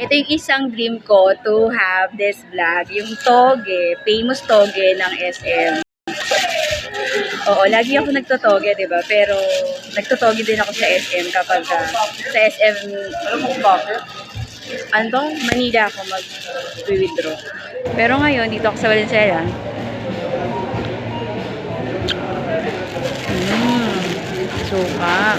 Ito yung isang dream ko to have this vlog. Yung toge, famous toge ng SM. Oo, lagi ako nagtotoge, di ba? Pero nagtotoge din ako sa SM kapag ah, sa SM, Alam mo kung bakit? ano? Manila ako mag-withdraw. Pero ngayon, dito ako sa Valenzuela. Mmm, suka.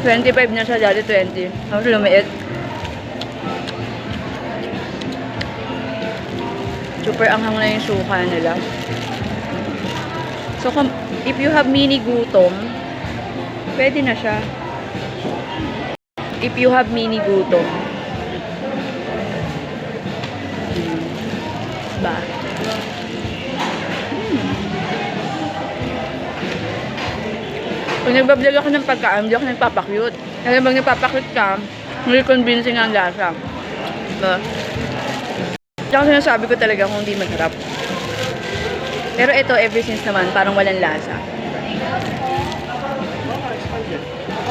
25 na siya, dati 20. Tapos lumiit. Super anghang na yung suka nila. So, kung, if you have mini gutom, pwede na siya. If you have mini gutom. Hmm. Ba? Pag nagbablog ako ng pagkain, hindi ako nagpapakyut. Kasi pag nagpapakyut ka, hindi convincing ang lasa. Diba? Kaya sinasabi ko talaga kung hindi masarap. Pero ito, ever since naman, parang walang lasa.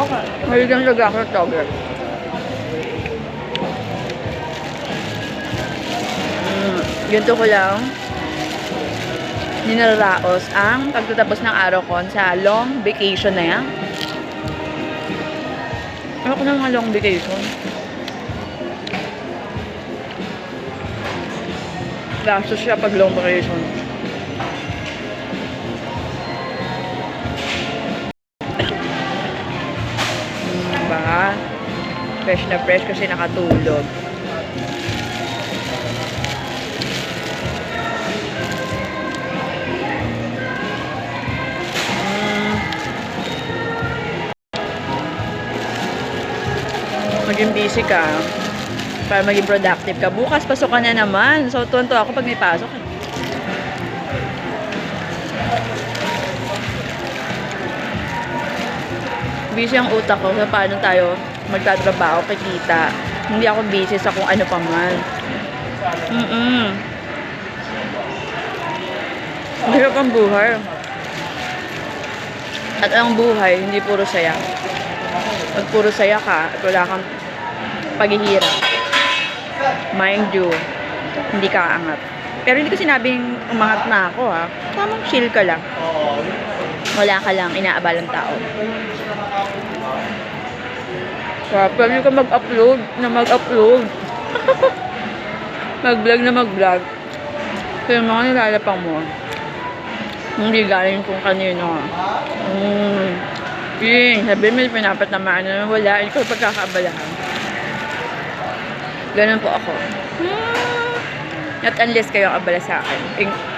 Okay. Mahigang talaga ako ng toge. Mm, ganito ko lang ninaraos ang pagtatapos ng araw ko sa long vacation na yan. Ano ko ng mga long vacation? Gastos siya pag long vacation. Hmm, ba? Fresh na fresh kasi nakatulog. Maging busy ka para maging productive ka. Bukas pasok na naman. So, tuwan ako pag may pasok. busy ang utak ko sa paano tayo magtatrabaho, kikita. Hindi ako busy sa kung ano pa man. Mm-mm. Hirap ang buhay. At ang buhay, hindi puro saya. Pag puro saya ka, at wala kang paghihirap. Mind you, hindi ka aangat. Pero hindi ko sinabing umangat na ako ha. Tamang chill ka lang. Wala ka lang inaabalang tao. Kaya pwede ka mag-upload na mag-upload. mag-vlog na mag-vlog. Yung mga nilalapang mo, hindi galing kung kanino. Mm. Yun, sabi mo pinapatamaan na wala, ikaw pagkakaabalahan. Ganun po ako. Hmm. Not unless kayo abala sa akin.